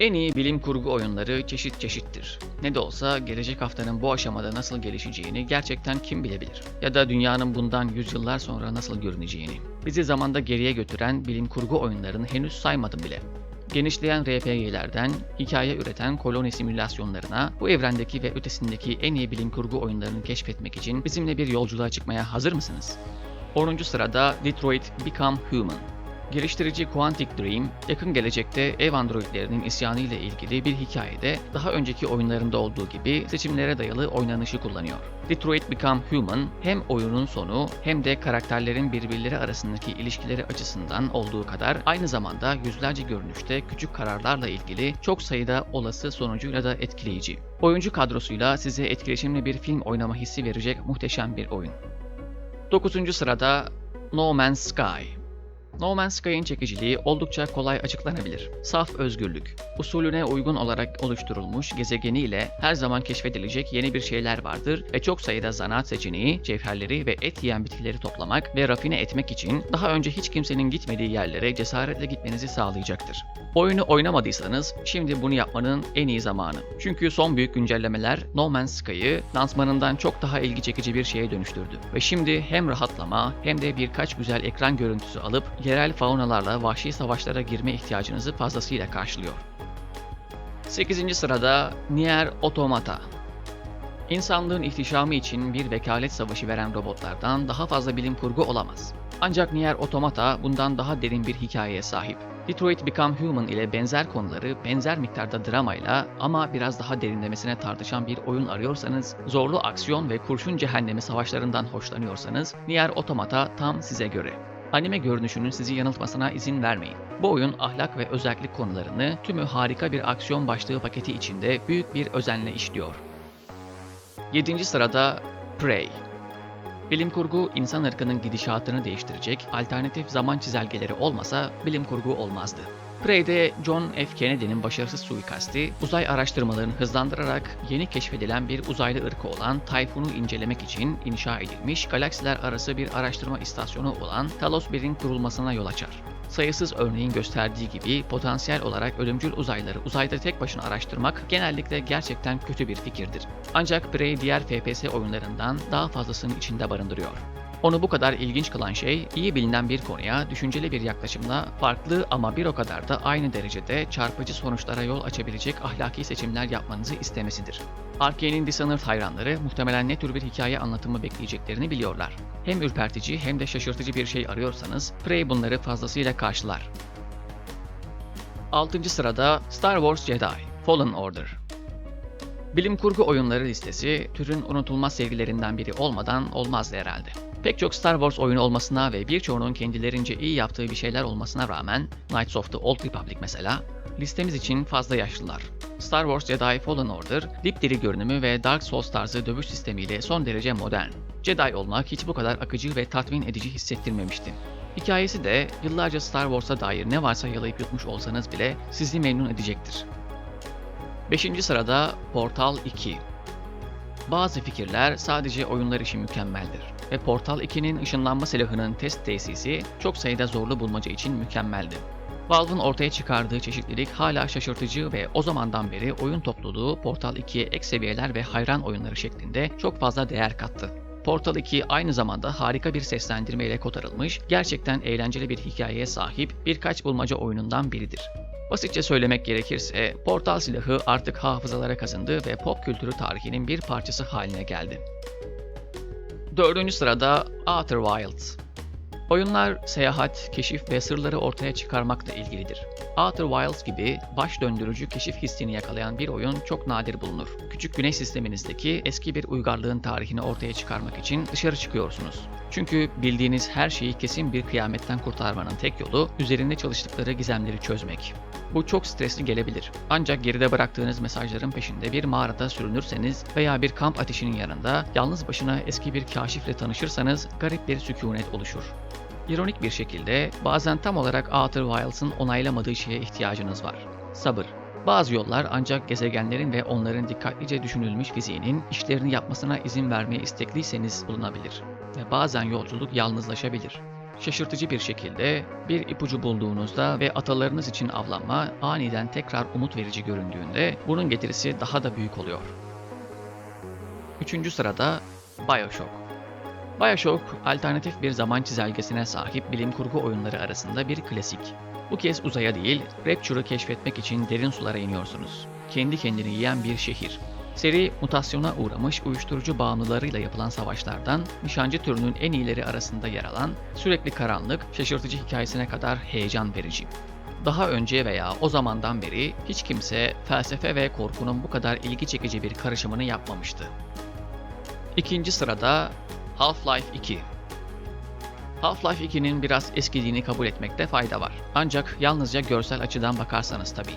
En iyi bilim kurgu oyunları çeşit çeşittir. Ne de olsa gelecek haftanın bu aşamada nasıl gelişeceğini gerçekten kim bilebilir? Ya da dünyanın bundan yüzyıllar sonra nasıl görüneceğini. Bizi zamanda geriye götüren bilim kurgu oyunlarını henüz saymadım bile. Genişleyen RPG'lerden, hikaye üreten koloni simülasyonlarına, bu evrendeki ve ötesindeki en iyi bilim kurgu oyunlarını keşfetmek için bizimle bir yolculuğa çıkmaya hazır mısınız? 10. sırada Detroit Become Human. Geliştirici Quantic Dream, yakın gelecekte ev androidlerinin isyanı ile ilgili bir hikayede daha önceki oyunlarında olduğu gibi seçimlere dayalı oynanışı kullanıyor. Detroit Become Human hem oyunun sonu hem de karakterlerin birbirleri arasındaki ilişkileri açısından olduğu kadar aynı zamanda yüzlerce görünüşte küçük kararlarla ilgili çok sayıda olası sonucuyla da etkileyici. Oyuncu kadrosuyla size etkileşimli bir film oynama hissi verecek muhteşem bir oyun. 9. sırada No Man's Sky. No Man's Sky'in çekiciliği oldukça kolay açıklanabilir. Saf özgürlük, usulüne uygun olarak oluşturulmuş gezegeniyle her zaman keşfedilecek yeni bir şeyler vardır ve çok sayıda zanaat seçeneği, cevherleri ve et yiyen bitkileri toplamak ve rafine etmek için daha önce hiç kimsenin gitmediği yerlere cesaretle gitmenizi sağlayacaktır. Oyunu oynamadıysanız şimdi bunu yapmanın en iyi zamanı. Çünkü son büyük güncellemeler No Man's Sky'ı lansmanından çok daha ilgi çekici bir şeye dönüştürdü. Ve şimdi hem rahatlama hem de birkaç güzel ekran görüntüsü alıp yerel faunalarla vahşi savaşlara girme ihtiyacınızı fazlasıyla karşılıyor. 8. sırada Nier Automata. İnsanlığın ihtişamı için bir vekalet savaşı veren robotlardan daha fazla bilim kurgu olamaz. Ancak Nier Automata bundan daha derin bir hikayeye sahip. Detroit Become Human ile benzer konuları benzer miktarda dramayla ama biraz daha derinlemesine tartışan bir oyun arıyorsanız, zorlu aksiyon ve kurşun cehennemi savaşlarından hoşlanıyorsanız Nier Automata tam size göre. Anime görünüşünün sizi yanıltmasına izin vermeyin. Bu oyun ahlak ve özellik konularını tümü harika bir aksiyon başlığı paketi içinde büyük bir özenle işliyor. 7. sırada Prey. Bilim kurgu insan ırkının gidişatını değiştirecek alternatif zaman çizelgeleri olmasa bilim kurgu olmazdı. Prey'de John F. Kennedy'nin başarısız suikasti, uzay araştırmalarını hızlandırarak yeni keşfedilen bir uzaylı ırkı olan Tayfun'u incelemek için inşa edilmiş galaksiler arası bir araştırma istasyonu olan Talos 1'in kurulmasına yol açar. Sayısız örneğin gösterdiği gibi potansiyel olarak ölümcül uzayları uzayda tek başına araştırmak genellikle gerçekten kötü bir fikirdir. Ancak Prey diğer FPS oyunlarından daha fazlasını içinde barındırıyor. Onu bu kadar ilginç kılan şey, iyi bilinen bir konuya düşünceli bir yaklaşımla farklı ama bir o kadar da aynı derecede çarpıcı sonuçlara yol açabilecek ahlaki seçimler yapmanızı istemesidir. Arkane'in Dishonored hayranları muhtemelen ne tür bir hikaye anlatımı bekleyeceklerini biliyorlar. Hem ürpertici hem de şaşırtıcı bir şey arıyorsanız, Prey bunları fazlasıyla karşılar. 6. sırada Star Wars Jedi Fallen Order Bilim kurgu oyunları listesi türün unutulmaz sevgilerinden biri olmadan olmazdı herhalde. Pek çok Star Wars oyunu olmasına ve birçoğunun kendilerince iyi yaptığı bir şeyler olmasına rağmen Knights of the Old Republic mesela listemiz için fazla yaşlılar. Star Wars Jedi Fallen Order, dipdiri görünümü ve Dark Souls tarzı dövüş sistemiyle son derece modern. Jedi olmak hiç bu kadar akıcı ve tatmin edici hissettirmemişti. Hikayesi de yıllarca Star Wars'a dair ne varsa yalayıp yutmuş olsanız bile sizi memnun edecektir. 5. sırada Portal 2. Bazı fikirler sadece oyunlar için mükemmeldir ve Portal 2'nin ışınlanma silahının test tesisi çok sayıda zorlu bulmaca için mükemmeldi. Valve'ın ortaya çıkardığı çeşitlilik hala şaşırtıcı ve o zamandan beri oyun topluluğu Portal 2'ye ek seviyeler ve hayran oyunları şeklinde çok fazla değer kattı. Portal 2 aynı zamanda harika bir seslendirme ile kotarılmış, gerçekten eğlenceli bir hikayeye sahip birkaç bulmaca oyunundan biridir. Basitçe söylemek gerekirse Portal silahı artık hafızalara kazındı ve pop kültürü tarihinin bir parçası haline geldi. Dördüncü sırada Outer Wilds. Oyunlar seyahat, keşif ve sırları ortaya çıkarmakla ilgilidir. Outer Wilds gibi baş döndürücü keşif hissini yakalayan bir oyun çok nadir bulunur. Küçük güneş sisteminizdeki eski bir uygarlığın tarihini ortaya çıkarmak için dışarı çıkıyorsunuz. Çünkü bildiğiniz her şeyi kesin bir kıyametten kurtarmanın tek yolu üzerinde çalıştıkları gizemleri çözmek. Bu çok stresli gelebilir. Ancak geride bıraktığınız mesajların peşinde bir mağarada sürünürseniz veya bir kamp ateşinin yanında yalnız başına eski bir kaşifle tanışırsanız garip bir sükunet oluşur. İronik bir şekilde bazen tam olarak Outer Wilds'ın onaylamadığı şeye ihtiyacınız var. Sabır. Bazı yollar ancak gezegenlerin ve onların dikkatlice düşünülmüş fiziğinin işlerini yapmasına izin vermeye istekliyseniz bulunabilir. Ve bazen yolculuk yalnızlaşabilir. Şaşırtıcı bir şekilde bir ipucu bulduğunuzda ve atalarınız için avlanma aniden tekrar umut verici göründüğünde bunun getirisi daha da büyük oluyor. Üçüncü sırada Bioshock. Bioshock, alternatif bir zaman çizelgesine sahip bilim kurgu oyunları arasında bir klasik. Bu kez uzaya değil, Rapture'ı keşfetmek için derin sulara iniyorsunuz. Kendi kendini yiyen bir şehir. Seri, mutasyona uğramış uyuşturucu bağımlılarıyla yapılan savaşlardan, nişancı türünün en iyileri arasında yer alan, sürekli karanlık, şaşırtıcı hikayesine kadar heyecan verici. Daha önce veya o zamandan beri hiç kimse felsefe ve korkunun bu kadar ilgi çekici bir karışımını yapmamıştı. İkinci sırada Half-Life 2. Half-Life 2'nin biraz eskidiğini kabul etmekte fayda var. Ancak yalnızca görsel açıdan bakarsanız tabii.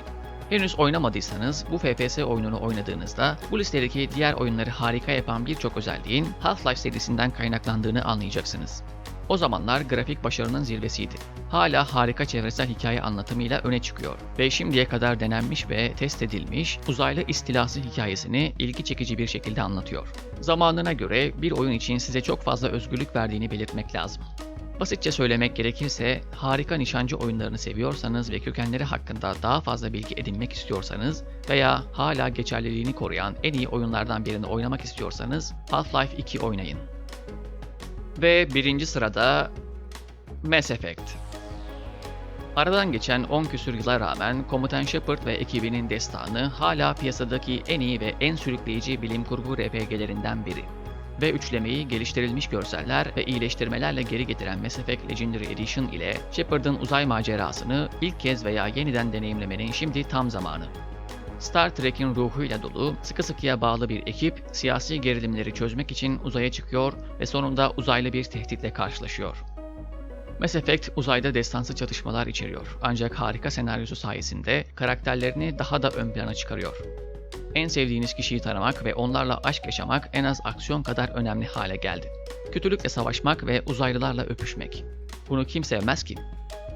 Henüz oynamadıysanız bu FPS oyununu oynadığınızda bu listedeki diğer oyunları harika yapan birçok özelliğin Half-Life serisinden kaynaklandığını anlayacaksınız. O zamanlar grafik başarının zirvesiydi. Hala harika çevresel hikaye anlatımıyla öne çıkıyor ve şimdiye kadar denenmiş ve test edilmiş uzaylı istilası hikayesini ilgi çekici bir şekilde anlatıyor. Zamanına göre bir oyun için size çok fazla özgürlük verdiğini belirtmek lazım. Basitçe söylemek gerekirse, harika nişancı oyunlarını seviyorsanız ve kökenleri hakkında daha fazla bilgi edinmek istiyorsanız veya hala geçerliliğini koruyan en iyi oyunlardan birini oynamak istiyorsanız Half-Life 2 oynayın. Ve birinci sırada Mass Effect. Aradan geçen 10 küsür yıla rağmen Komutan Shepard ve ekibinin destanı hala piyasadaki en iyi ve en sürükleyici bilim kurgu RPG'lerinden biri ve üçlemeyi geliştirilmiş görseller ve iyileştirmelerle geri getiren Mass Effect Legendary Edition ile Shepard'ın uzay macerasını ilk kez veya yeniden deneyimlemenin şimdi tam zamanı. Star Trek'in ruhuyla dolu, sıkı sıkıya bağlı bir ekip siyasi gerilimleri çözmek için uzaya çıkıyor ve sonunda uzaylı bir tehditle karşılaşıyor. Mass Effect uzayda destansı çatışmalar içeriyor ancak harika senaryosu sayesinde karakterlerini daha da ön plana çıkarıyor. En sevdiğiniz kişiyi tanımak ve onlarla aşk yaşamak en az aksiyon kadar önemli hale geldi. Kötülükle savaşmak ve uzaylılarla öpüşmek. Bunu kim sevmez ki?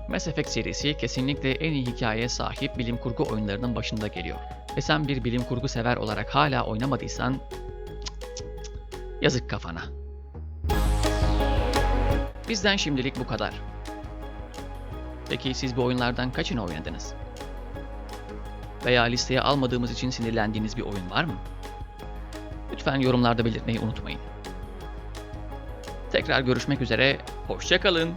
Mass Effect serisi kesinlikle en iyi hikayeye sahip bilim kurgu oyunlarının başında geliyor. Ve sen bir bilim kurgu sever olarak hala oynamadıysan yazık kafana. Bizden şimdilik bu kadar. Peki siz bu oyunlardan kaçını oynadınız? Veya listeye almadığımız için sinirlendiğiniz bir oyun var mı? Lütfen yorumlarda belirtmeyi unutmayın. Tekrar görüşmek üzere, hoşçakalın.